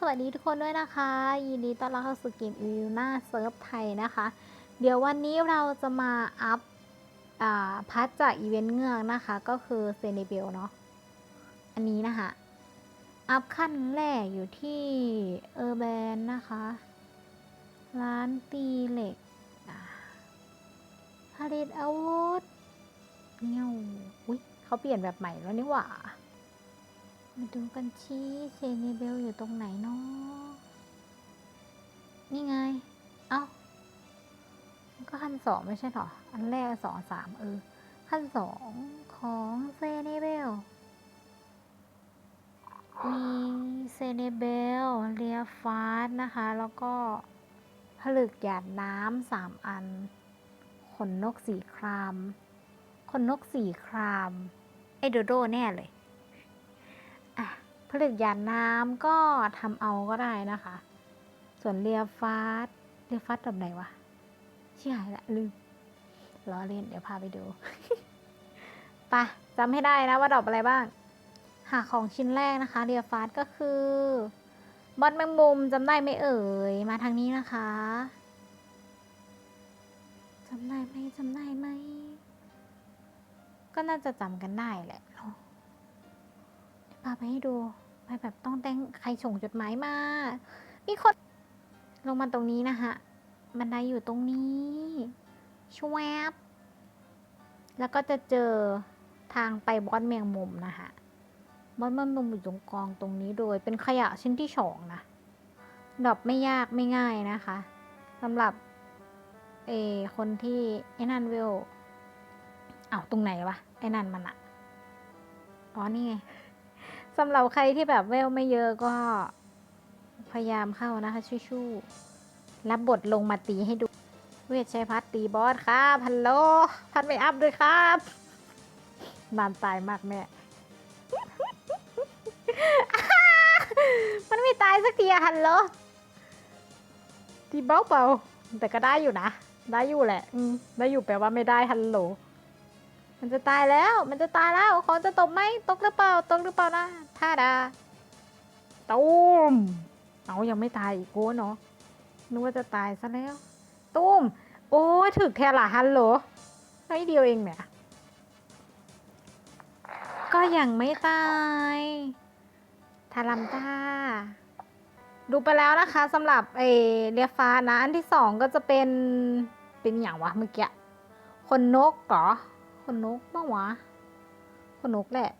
สวัสดีทุกคนด้วยนะคะ ยินดีต้อนรับเข้าสู่เกมอีวิวหน้าเซิร์ฟไทยนะคะ เดี๋ยววันนี้เราจะมาอัพอ่าพัทจากอีเวนต์เงือกนะคะ ก็คือเซเนเบลเนาะอันนี้นะคะอัพขั้นแรกอยู่ที่เออร์แบนนะคะ ร้านตีเหล็กผลิตอาวุธเงี้ยวอุ้ยเขาเปลี่ยนแบบใหม่แล้วนี่หว่า มาดูกันชี้เซเนเบลอยู่ตรงไหนเนาะนี่ไง เอ้าก็ขั้นสองไม่ใช่หรอ อันแรกสองสามเออ ขั้นสองของเซเนเบล มีเซเนเบลเรียฟาสนะคะ แล้วก็ผลึกหยาดน้ำสามอัน ขนนกสีคราม ขนนกสีคราม ไอโดโดแน่เลย ผลึกหยาดน้ำก็ทำเอาก็ได้นะคะ ส่วนเรียฟาสเรียฟาสแบบไหนวะชื่หายละลืมล้อเล่นเดี๋ยวพาไปดูปะจำให้ได้นะว่าดอกอะไรบ้าง หาของชิ้นแรกนะคะ เรียฟาสก็คือบอสแมงมุมจำได้ไหมเอ่ย มาทางนี้นะคะจำได้ไหมจำได้ไหม ก็น่าจะจำกันได้แหละเนาะาไปให้ดูไปแบบต้องแต่งใครส่งจดหมายมา มีคนลงมาตรงนี้นะคะบันไดอยู่ตรงนี้ชวบแล้วก็จะเจอทางไปบอสแมงมุมนะคะบอสแมงมุมอยู่ตรงกองตรงนี้โดยเป็นขยะชิ้นที่สองนะดรอปไม่ยากไม่ง่ายนะคะสำหรับเอคนที่ไอ้นันเวลเอ้าตรงไหนวะไอ้นันมันอะอ๋อนี่ไง สำหรับใครที่แบบเวลไม่เยอะก็พยายามเข้านะคะชู่ๆรับบทลงมาตีให้ดู เวทชัยพัฒตีบอสครับฮัลโหลพัดไม่อัพด้วยครับนานตายมากแม่ มันไม่ตายสักทีอะฮัลโหลตีเบาเปล่าแต่ก็ได้อยู่นะ ได้อยู่แหละ อืมได้อยู่แปลว่าไม่ได้ฮัลโหล มันจะตายแล้ว มันจะตายแล้ว ขอจะตกไหม ตกหรือเปล่า ตกหรือเปล่านะ ท่าดาตูมเอายังไม่ตายอีกโก้เนาะนึกว่าจะตายซะแล้วตูมโอ้ยถึกแทละฮัลโหลน้อยเดียวเองแหมก็ยังไม่ตายทารัมต้าดูไปแล้วนะคะสำหรับเอเรียฟ้านะ อันที่สองก็จะเป็นเป็นอย่างวะเมื่อกี้คนนกเหรอขนนกบ้างวะขนนกแหละ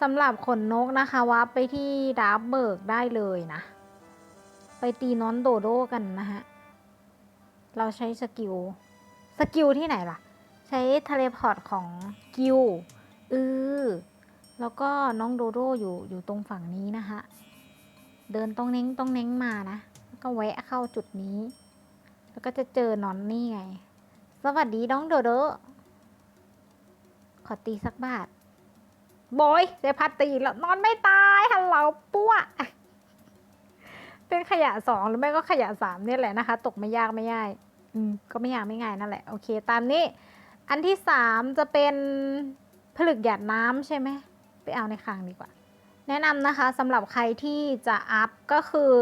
สำหรับขนนกนะคะว่าไปที่ดาร์เบิร์กได้เลยนะ ไปตีน้อนโดโดกันนะฮะ เราใช้สกิล สกิลที่ไหนล่ะ ใช้เทเลพอร์ตของกิลอือแล้วก็น้องโดโดอยู่อยู่ตรงฝั่งนี้นะคะเดินต้องเน้งต้องเน้งมานะแล้วก็แวะเข้าจุดนี้ แล้วก็จะเจอนอนนี่ไง สวัสดีน้องโดโด ขอตีสักบาท บอยเจพัดตีแล้วนอนไม่ตายฮัลโหลปั้วเป็นขยะสองหรือไม่ก็ขยะสามนี่แหละนะคะ ตกไม่ยากไม่ง่าย อืมก็ไม่ยากไม่ง่ายนั่นแหละโอเค ตามนี้ อันที่สามจะเป็นผลึกหยาดน้ำใช่ไหมไปเอาในคลังดีกว่า แนะนำนะคะสำหรับใครที่จะอัพก็คือ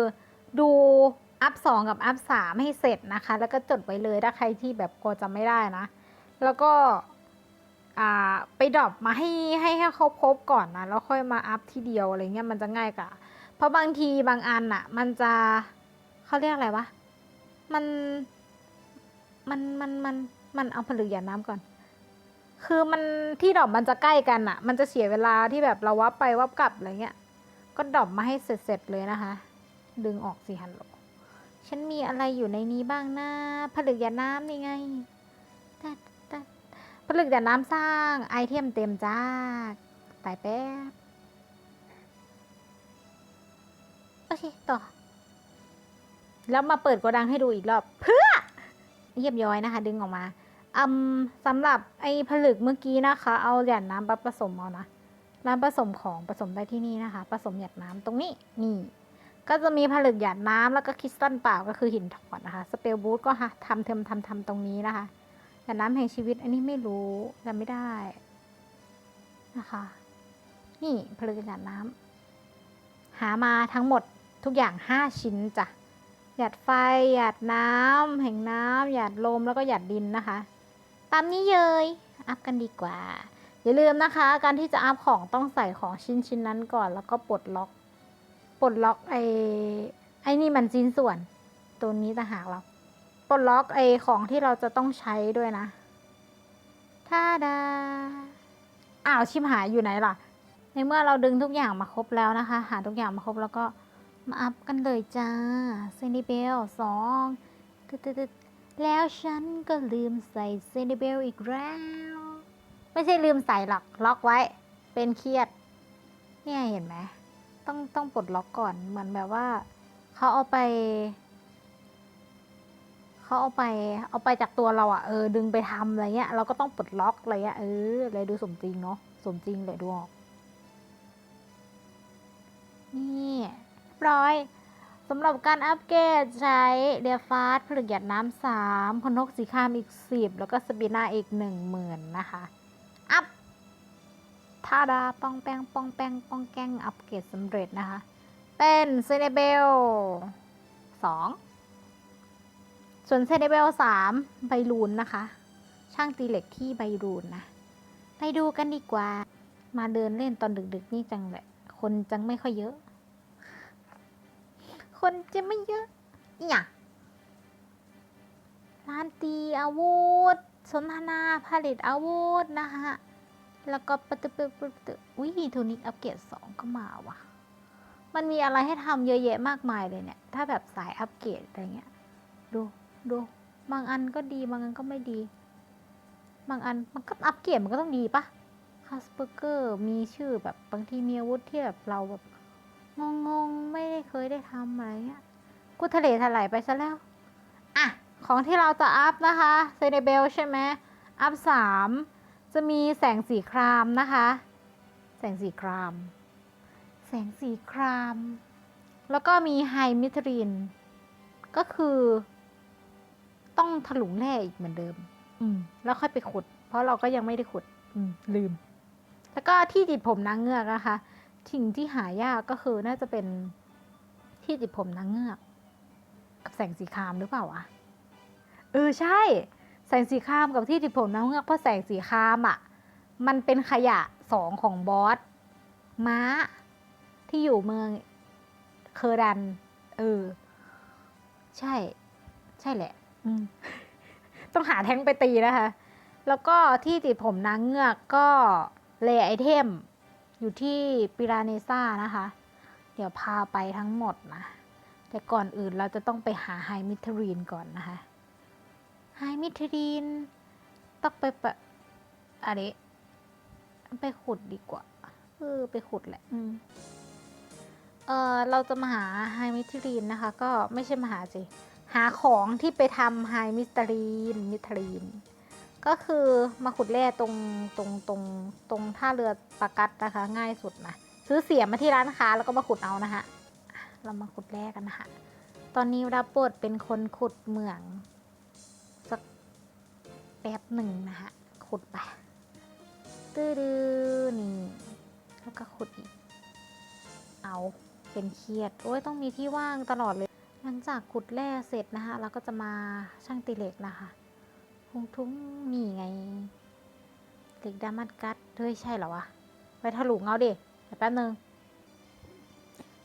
ดูอัพสองกับอัพสามให้เสร็จนะคะ แล้วก็จดไว้เลยถ้าใครที่แบบกลัวจำไม่ได้นะ แล้วก็ ไปดรอปมาให้ให้ให้เขาครบก่อนนะแล้วค่อยมาอัพทีเดียวอะไรเงี้ยมันจะง่ายกว่าเพราะบางทีบางอันอะมันจะเขาเรียกอะไรวะมันมันมันมันมันเอาผลึกหยาดน้ำก่อน คือมันที่ดรอปมันจะใกล้กันอะมันจะเสียเวลาที่แบบเราวับไปวับกลับอะไรเงี้ยก็ดรอปมาให้เสร็จๆเลยนะคะ ดึงออกสิฮันโหลฉันมีอะไรอยู่ในนี้บ้างนะผลึกหยาดน้ำนี่ไง ผลึกแต่น้ำสร้างไอเทมเต็มจ้า ตายแป๊บ โอเค ต่อ แล้วมาเปิดโกดังให้ดูอีกรอบ เพื่อเรียบย้อยนะคะ ดึงออกมาอืมสำหรับไอผลึกเมื่อกี้นะคะ เอาหยาดน้ำมาผสมเอานะน้ำผสมของผสมได้ที่นี่นะคะ ผสมหยาดน้ำตรงนี้นี่ ก็จะมีผลึกหยาดน้ำแล้วก็คริสตัลเปล่าก็คือหินถอดนะคะ สเปลบูทก็ฮะทำเทมทำทำตรงนี้นะคะ แต่น้ำแห่งชีวิตอันนี้ไม่รู้จำไม่ได้นะคะ นี่ผลึกหยาดน้ำหามาทั้งหมดทุกอย่าง5ชิ้นจ้ะหยาดไฟหยาดน้ำแห่งน้ำหยาดลมแล้วก็หยาดดินนะคะ ตามนี้เลยอัพกันดีกว่า อย่าลืมนะคะ การที่จะอัพของต้องใส่ของชิ้นชิ้นนั้นก่อน แล้วก็ปลดล็อก ปลดล็อกไอ้ไอ้นี่มันชิ้นส่วน ตัวนี้ต่างหากเรา ปลดล็อกไอของที่เราจะต้องใช้ด้วยนะท่าดา อ้าวชิมหายอยู่ไหนล่ะ ในเมื่อเราดึงทุกอย่างมาครบแล้วนะคะ หาทุกอย่างมาครบแล้วก็มาอัพกันเลยจ้าเซนิเบลสองตึ๊ดตึ๊ดตึ๊ดแล้วฉันก็ลืมใส่เซนิเบลอีกแล้ว ไม่ใช่ลืมใส่หรอกล็อกไว้ เป็นเครียด เนี่ยเห็นไหมต้องต้องปลดล็อกก่อนเหมือนแบบว่าเขาเอาไป เขาเอาไปเอาไปจากตัวเราอะเออดึงไปทำอะไรเงี้ยเราก็ต้องปลดล็อกอะไรเงี้ยเออเลยดูสมจริงเนาะสมจริงเลยดูออกนี่เรียบร้อยสำหรับการอัปเกรดใช้เดียฟาสผลึกหยดน้ำสามพนกสีข้ามอีกสิบแล้วก็สปินาอีกหนึ่งหมื่นนะคะ อัพทาดาป้องแป้งป้องแป้งป้องแกงอัปเกรดสำเร็จนะคะ เป็นเซเนเบลสอง ส่วนเซเนเบลสามใบรูนนะคะ ช่างตีเหล็กที่ใบรูนนะ ไปดูกันดีกว่า มาเดินเล่นตอนดึกๆนี่จังแหละ คนจังไม่ค่อยเยอะ คนจะไม่เยอะอย่าร้านตีอาวุธ สนทนาผลิตอาวุธนะคะแล้วก็ปะตึปะปะตึอุ้ยโทนิกอัปเกรดสองก็มาว่ะ มันมีอะไรให้ทำเยอะแยะมากมายเลยเนี่ย ถ้าแบบสายอัปเกรดอะไรเงี้ย ดู ดู บางอันก็ดีบางอันก็ไม่ดี บางอันมันก็อัปเกรดมันก็ต้องดีปะคัสเปอร์เกอร์มีชื่อแบบบางทีมีอาวุธที่แบบเราแบบงงๆไม่ได้เคยได้ทำอะไรเงี้ยกูทะเลถลายไปซะแล้ว อะ ของที่เราจะอัพนะคะเซเนเบลใช่ไหมอัพสามจะมีแสงสีครามนะคะ แสงสีคราม แสงสีคราม แล้วก็มีไฮมิทริน ก็คือ ต้องถลุงแร่อีกเหมือนเดิม อืม แล้วค่อยไปขุด เพราะเราก็ยังไม่ได้ขุด อืม ลืม แล้วก็ที่ติดผมนางเงือกนะคะสิ่งที่หายากก็คือน่าจะเป็นที่ติดผมนางเงือก กับแสงสีครามหรือเปล่าวะเออใช่ แสงสีครามกับที่ติดผมนางเงือกเพราะแสงสีครามอะมันเป็นขยะสองของบอสม้า ที่อยู่เมืองเคอร์ดัน เออ ใช่ ใช่แหละอืม ต้องหาแท้งไปตีนะคะ แล้วก็ที่ติดผมนางเงือกก็เลไอเทม อยู่ที่ปิราเนซ่านะคะ เดี๋ยวพาไปทั้งหมดนะ แต่ก่อนอื่นเราจะต้องไปหาไฮมิทรีนก่อนนะคะ ไฮมิทรีน ต้องไปปะอะไรไปขุดดีกว่า เออ ไปขุดแหละ อืมเออเราจะมาหาไฮมิทรีนนะคะ ก็ไม่ใช่มาหาสิ หาของที่ไปทำไฮมิตรีนมิทรีน ก็คือมาขุดแร่ตรงตรงตรงตรงท่าเรือปากัดนะคะ ง่ายสุดนะซื้อเสียมมาที่ร้านค้าแล้วก็มาขุดเอานะคะเรามาขุดแร่กันนะคะตอนนี้รับบทเป็นคนขุดเหมือง สักแป๊บหนึ่งนะคะขุดไปตื้อดื้อนี่แล้วก็ขุดอีก เอาเป็นเครียด โอ้ยต้องมีที่ว่างตลอดเลย หลังจากขุดแร่เสร็จนะคะเราก็จะมาช่างตีเหล็กนะคะทุงทุงนี่ไง เหล็กดามัดกัดเฮ้ยใช่เหรอวะไปถลุงเอาดิแป๊บนึง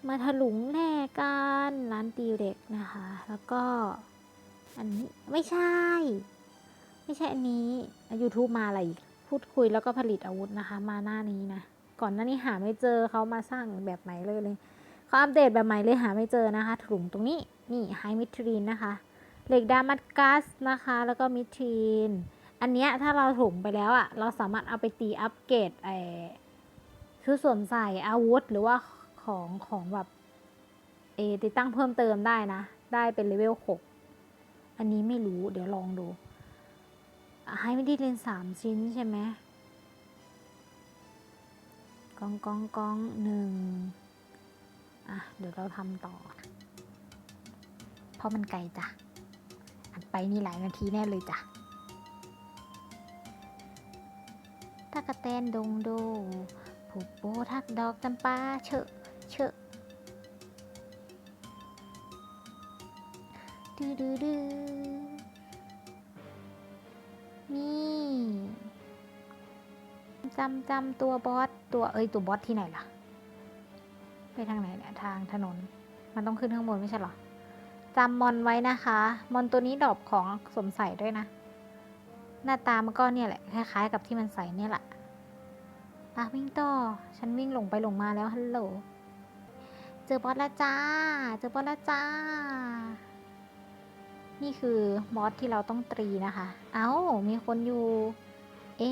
มาถลุงแร่กันร้านตีเหล็กนะคะ แล้วก็ อันนี้ไม่ใช่ ไม่ใช่อันนี้ YouTube มาอะไรอีกพูดคุยแล้วก็ผลิตอาวุธนะคะ มาหน้านี้นะ ก่อนหน้านี้หาไม่เจอเขามาสร้างแบบใหม่เลยเลย เขาอัปเดตแบบใหม่เลยหาไม่เจอนะคะถุงตรงนี้นี่ไฮมิทรีนนะคะเหล็กดามัดกัสนะคะ แล้วก็มิทรีนอันเนี้ยถ้าเราถุงไปแล้วอะ่ะเราสามารถเอาไปตีอัปเกรดไอชุดสวมใส่อาวุธหรือว่าของของแบบเอติดตั้งเพิ่มเติมได้นะ ได้เป็นเลเวลหกอันนี้ไม่รู้เดี๋ยวลองดูไฮมิทรีนสามชิ้นใช่ไหมกองกองกองหนึ่ง อะเดี๋ยวเราทำต่อ เพราะมันไกลจ้ะ อัดไปนี่หลายนาทีแน่เลยจ้ะตะกะแตนดงโดผูกโบทักดอกจำปาเชอะเชอะดูดูดูนี่จำจำตัวบอสตัวเอ้ยตัวบอสที่ไหนล่ะ ทางไหนเนี่ยทางถนน มันต้องขึ้นข้างบนไม่ใช่เหรอจำมอนไว้นะคะ มอนตัวนี้ดอปของสมใส่ด้วยนะ หน้าตามันก็เนี่ยแหละคล้ายๆกับที่มันใส่เนี่ยแหละอะวิ่งต่อ ฉันวิ่งหลงไปหลงมาแล้วฮัลโหล เจอบอสแล้วจ้า เจอบอสแล้วจ้า นี่คือบอสที่เราต้องตรีนะคะ เอ้า มีคนอยู่ เอ๊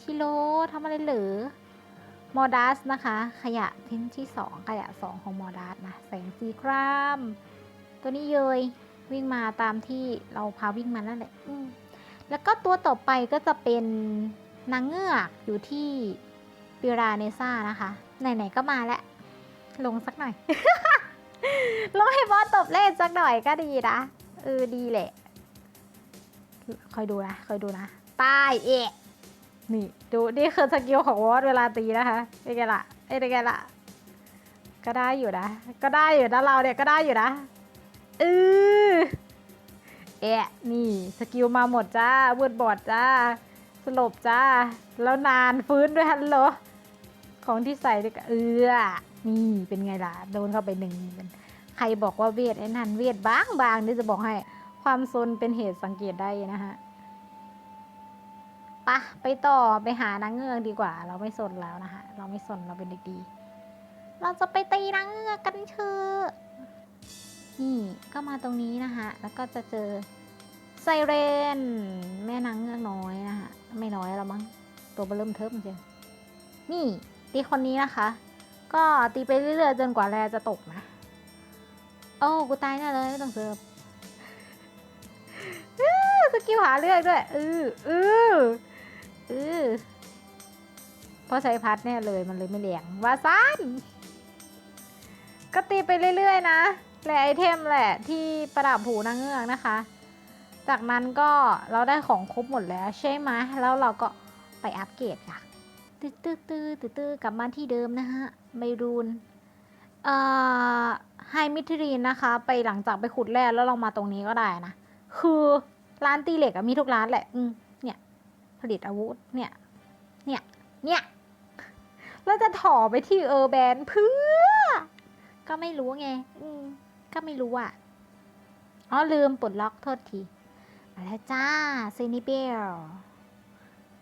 ชิโร่ทำอะไรเหรอ มอดัสนะคะ ขยะทิ้นที่สองขยะสองของมอดัสนะ แสงสีคราม ตัวนี้เยยวิ่งมาตามที่เราพาวิ่งมานั่นแหละแล้วก็ตัวต่อไปก็จะเป็นนางเงือกอยู่ที่ปิราเนซ่านะคะ ไหน ๆ ก็มาแล้ว ลงสักหน่อย ลงให้บอสตบเล่นสักหน่อยก็ดีนะเออดีแหละคอยดูนะคอยดูนะตายเอะ นี่ดูนี่คือสกิลของบอสเวลาตีนะคะเป็นไงล่ะเอ้ยเป็นไงล่ะ ก็ได้อยู่นะ ก็ได้อยู่นะเราเนี่ยก็ได้อยู่นะเออแอะนี่สกิลมาหมดจ้าเวิร์ดบอร์ดจ้าสลบจ้า แล้วนานฟื้นด้วยฮัลโหลของที่ใส่ด้วยกันเออนี่เป็นไงล่ะ โดนเข้าไปหนึ่งใครบอกว่าเวทไอ้นั่นเวทบางบางนี่จะบอกให้ความซนเป็นเหตุสังเกตได้นะฮะ ปะไปต่อไปหานางเงือกดีกว่า เราไม่สนแล้วนะคะเราไม่สนเราเป็นเด็กดี เราจะไปตีนางเงือกกันเถอะนี่ก็มาตรงนี้นะคะแล้วก็จะเจอไซเรน แม่นางเงือกน้อยนะคะไม่น้อยแล้วมั้งตัวเบอร์เริ่มเทิมเชียวนี่ตีคนนี้นะคะ ก็ตีไปเรื่อยๆจนกว่าแรจะตกนะ โอ้กูตายแน่เลยไม่ต้องเสิร์ฟสกิลหาเลือกด้วยเออเออ เออเพราะใช้พัดแน่เลยมันเลยไม่เหลียงว่าซันก็ตีไปเรื่อยๆนะแหละไอเทมแหละที่ประดับหูนางเงือกนะคะ จากนั้นก็เราได้ของครบหมดแล้วใช่ไหมแล้วเราก็ไปอัปเกรดค่ะตื้อตื้อตื้อตื้อตื้อกลับมาที่เดิมนะฮะไมรูนเอ่อไฮมิทรีนนะคะ ไปหลังจากไปขุดแร่แล้วเรามาตรงนี้ก็ได้นะ คือร้านตีเหล็กอะมีทุกร้านแหละ อืม ลิตอาวุธเนี่ย เนี่ย เนี่ย แล้วจะถ่อไปที่เออร์แบนเพื่อ ก็ไม่รู้ไง อืมก็ไม่รู้อะ อ๋อลืมปลดล็อกโทษที มาแล้วจ้าเซนิเบล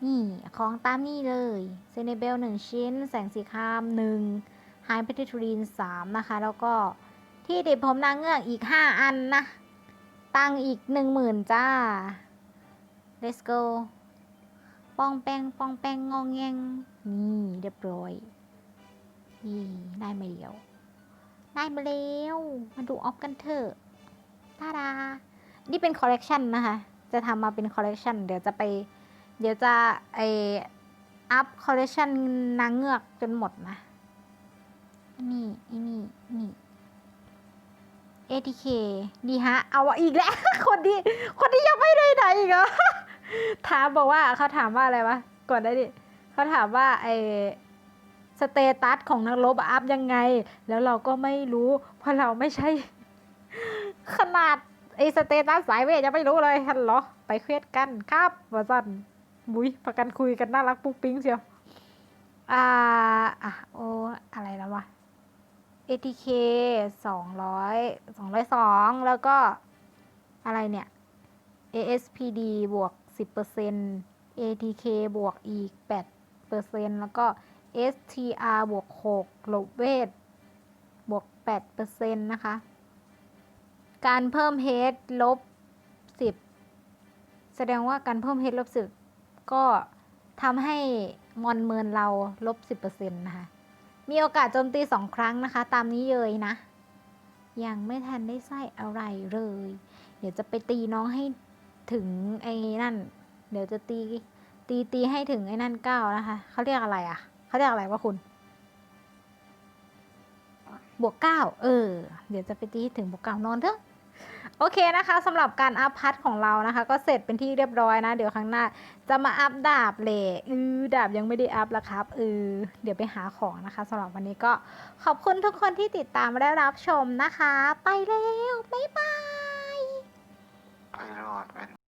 นี่ของตามนี่เลยเซนิเบลหนึ่งชิ้น แสงสีครามหนึ่งไฮเพททูรีนสามนะคะ แล้วก็ที่ติดผมนางเงือกอีกห้าอันนะ ตังอีกหนึ่งหมื่นจ้า let's go ป้องแป้งป้องแป้งงองแงงนี่เรียบร้อยนี่ได้มาเดียวได้มาแล้วมาดูออฟกันเถอะตาดานี่เป็นคอลเลกชันนะคะ จะทำมาเป็นคอลเลกชันเดี๋ยวจะไป เดี๋ยวจะไออัพคอลเลกชันนางเงือกจนหมดนะนี่อันนี่ นี่ ATK ดีฮะ เอาอีกแล้ว คนที่คนที่ยังไม่ได้ไหนอีกเหรอ ถามบอกว่าเขาถามว่าอะไรวะก่อนได้ดิเขาถามว่าไอสเตตัสของนักรบอัพยังไง แล้วเราก็ไม่รู้ เพราะเราไม่ใช่ ขนาดไอสเตตัสสายเวทยังไม่รู้เลยฮัลโหลไปเควสกันครับว่าสันบุยประกันคุยกันน่ารักปุ๊กปิ๊งเชียวอ่าอะโออะไรแล้ววะ ATK สองร้อยสองร้อยสองแล้วก็อะไรเนี่ย ASPD บวก สิบเปอร์เซ็น ATK บวกอีกแปดเปอร์เซ็นแล้วก็ STR บวกหกลบเวทบวกแปดเปอร์เซ็นนะคะ การเพิ่ม H ลบสิบแสดงว่าการเพิ่ม H ลบสิบก็ทำให้มอนเมินเราลบสิบเปอร์เซ็นนะคะ มีโอกาสโจมตีสองครั้งนะคะ ตามนี้เลยนะ ยังไม่ทันได้ไส้อะไรเลย เดี๋ยวจะไปตีน้องให้ ถึงไอ้นั่น เดี๋ยวจะตี ตีตีให้ถึงไอ้นั่นเก้านะคะเขาเรียกอะไรอะเขาเรียกอะไรวะคุณ บวกเก้าเออ เดี๋ยวจะไปตีให้ถึงบวกเก้านอนเถอะโอเคนะคะสำหรับการอัพพัดของเรานะคะ ก็เสร็จเป็นที่เรียบร้อยนะ เดี๋ยวครั้งหน้า จะมาอัพดาบเลยอือดาบยังไม่ได้อัพแล้วครับเออเดี๋ยวไปหาของนะคะสำหรับวันนี้ก็ขอบคุณทุกคนที่ติดตามและรับชมนะคะ ไปแล้วบ๊ายบาย I Pero, a ver,